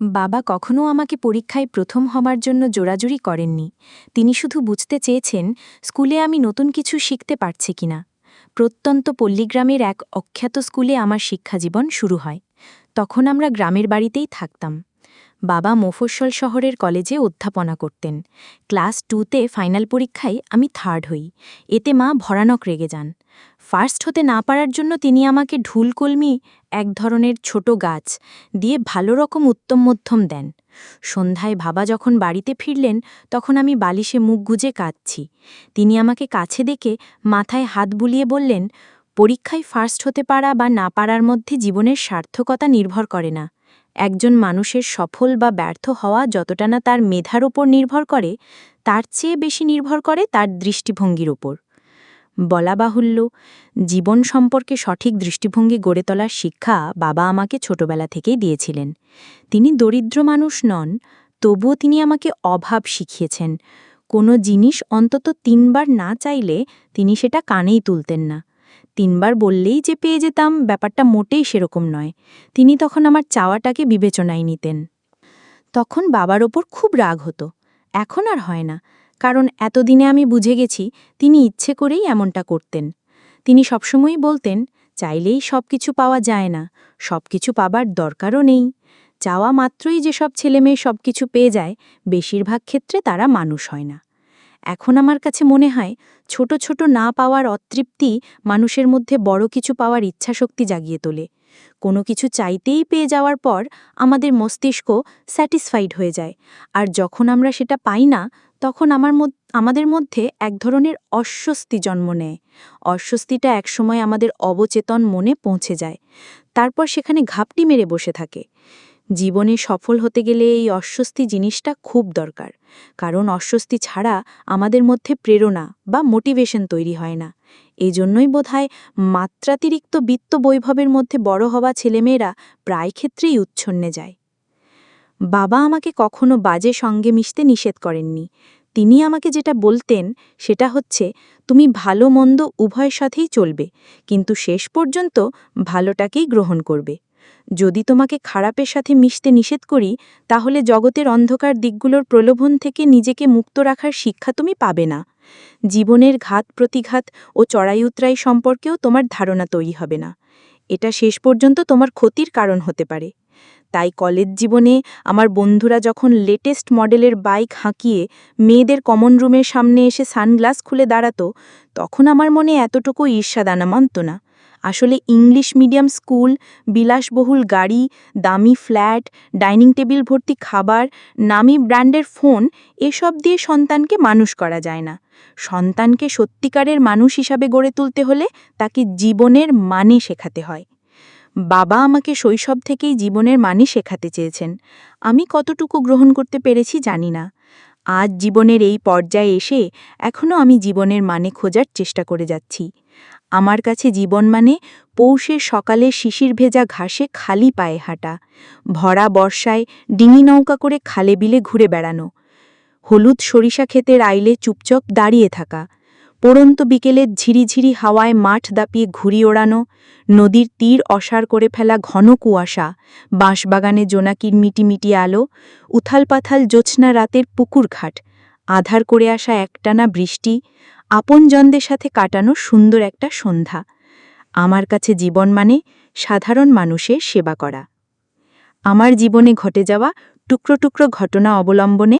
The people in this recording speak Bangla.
বাবা কখনও আমাকে পরীক্ষায় প্রথম হবার জন্য জোরাজুরি করেননি। তিনি শুধু বুঝতে চেয়েছেন, স্কুলে আমি নতুন কিছু শিখতে পারছি কিনা। প্রত্যন্ত পল্লীগ্রামের এক অখ্যাত স্কুলে আমার শিক্ষাজীবন শুরু হয়। তখন আমরা গ্রামের বাড়িতেই থাকতাম। বাবা মফস্বল শহরের কলেজে অধ্যাপনা করতেন। ক্লাস টুতে ফাইনাল পরীক্ষায় আমি থার্ড হই। এতে মা ভরানক রেগে যান। ফার্স্ট হতে না পারার জন্য তিনি আমাকে ঢুলকলমি এক ধরনের ছোট গাছ দিয়ে ভালো রকম উত্তম মধ্যম দেন। সন্ধ্যায় বাবা যখন বাড়িতে ফিরলেন, তখন আমি বালিশে মুখ গুজে কাঁদছি। তিনি আমাকে কাছে দেখে মাথায় হাত বুলিয়ে বললেন, পরীক্ষায় ফার্স্ট হতে পারা বা না পারার মধ্যে জীবনের সার্থকতা নির্ভর করে না। একজন মানুষের সফল বা ব্যর্থ হওয়া যতটা না তার মেধার ওপর নির্ভর করে, তার চেয়ে বেশি নির্ভর করে তার দৃষ্টিভঙ্গির ওপর বলা বাহুল্য, জীবন সম্পর্কে সঠিক দৃষ্টিভঙ্গি গড়ে তোলার শিক্ষা বাবা আমাকে ছোটবেলা থেকেই দিয়েছিলেন। তিনি দরিদ্র মানুষ নন, তবুও তিনি আমাকে অভাব শিখিয়েছেন। কোনো জিনিস অন্তত তিনবার না চাইলে তিনি সেটা কানেই তুলতেন না। তিনবার বললেই যে পেয়ে যেতাম ব্যাপারটা মোটেই সেরকম নয়। তিনি তখন আমার চাওয়াটাকে বিবেচনায় নিতেন। তখন বাবার ওপর খুব রাগ হতো। এখন আর হয় না। কারণ এতদিনে আমি বুঝে গেছি তিনি ইচ্ছে করেই এমনটা করতেন। তিনি সবসময়ই বলতেন, চাইলেই সব কিছু পাওয়া যায় না সব কিছু পাবার দরকারও নেই। চাওয়া মাত্রই যেসব ছেলেমেয়ে সব কিছু পেয়ে যায়, বেশিরভাগ ক্ষেত্রে তারা মানুষ হয় না। এখন আমার কাছে মনে হয়, ছোট ছোট না পাওয়ার অতৃপ্তি মানুষের মধ্যে বড় কিছু পাওয়ার ইচ্ছাশক্তি জাগিয়ে তোলে। কোনো কিছু চাইতেই পেয়ে যাওয়ার পর আমাদের মস্তিষ্ক স্যাটিসফাইড হয়ে যায়। আর যখন আমরা সেটা পাই না তখন আমার আমাদের মধ্যে এক ধরনের অস্বস্তি জন্ম নেয়। অস্বস্তিটা একসময় আমাদের অবচেতন মনে পৌঁছে যায়। তারপর সেখানে ঘাপটি মেরে বসে থাকে। জীবনে সফল হতে গেলে এই অস্বস্তি জিনিসটা খুব দরকার। কারণ অস্বস্তি ছাড়া আমাদের মধ্যে প্রেরণা বা মোটিভেশন তৈরি হয় না। এই জন্যই বোধহয় মাত্রাতিরিক্ত বিত্ত বৈভবের মধ্যে বড় হওয়া ছেলেমেয়েরা প্রায় ক্ষেত্রেই উচ্ছন্নে যায়। বাবা আমাকে কখনো বাজে সঙ্গে মিশতে নিষেধ করেননি। তিনি আমাকে যেটা বলতেন, সেটা হচ্ছে, তুমি ভালো মন্দ উভয়ের সাথেই চলবে, কিন্তু শেষ পর্যন্ত ভালোটাকেই গ্রহণ করবে। যদি তোমাকে খারাপের সাথে মিশতে নিষেধ করি, তাহলে জগতের অন্ধকার দিকগুলোর প্রলোভন থেকে নিজেকে মুক্ত রাখার শিক্ষা তুমি পাবে না। জীবনের ঘাত প্রতিঘাত ও চড়াই উতরাই সম্পর্কেও তোমার ধারণা তৈরি হবে না। এটা শেষ পর্যন্ত তোমার ক্ষতির কারণ হতে পারে। তাই কলেজ জীবনে আমার বন্ধুরা যখন লেটেস্ট মডেলের বাইক হাঁকিয়ে মেয়েদের কমন রুমের সামনে এসে সানগ্লাস খুলে দাঁড়াতো, তখন আমার মনে এতটুকু ঈর্ষাদানা মানত না। আসলে ইংলিশ মিডিয়াম স্কুল, বিলাসবহুল গাড়ি, দামি ফ্ল্যাট, ডাইনিং টেবিল ভর্তি খাবার, নামি ব্র্যান্ডের ফোন, এসব দিয়ে সন্তানকে মানুষ করা যায় না। সন্তানকে সত্যিকারের মানুষ হিসাবে গড়ে তুলতে হলে তাকে জীবনের মানে শেখাতে হয়। বাবা আমাকে শৈশব থেকেই জীবনের মানে শেখাতে চেয়েছেন। আমি কতটুকু গ্রহণ করতে পেরেছি জানি না। আজ জীবনের এই পর্যায়ে এসে এখনও আমি জীবনের মানে খোঁজার চেষ্টা করে যাচ্ছি। আমার কাছে জীবন মানে পৌষের সকালে শিশির ভেজা ঘাসে খালি পায়ে হাঁটা, ভরা বর্ষায় ডিঙি নৌকা করে খালে বিলে ঘুরে বেড়ানো, হলুদ সরিষা ক্ষেতের আইলে চুপচপ দাঁড়িয়ে থাকা পড়ন্ত বিকেলের ঝিরিঝিরি হাওয়ায় মাঠ দাপিয়ে ঘুরি ওড়ানো, নদীর তীর অসার করে ফেলা ঘন কুয়াশা, বাঁশবাগানে জোনাকির মিটিমিটি আলো, উথালপাথাল জ্যোৎস্না রাতের পুকুর ঘাট আধার করে আসা একটানা বৃষ্টি, আপনজনদের সাথে কাটানো সুন্দর একটা সন্ধ্যা। আমার কাছে জীবন মানে সাধারণ মানুষের সেবা করা। আমার জীবনে ঘটে যাওয়া টুকরো টুকরো ঘটনা অবলম্বনে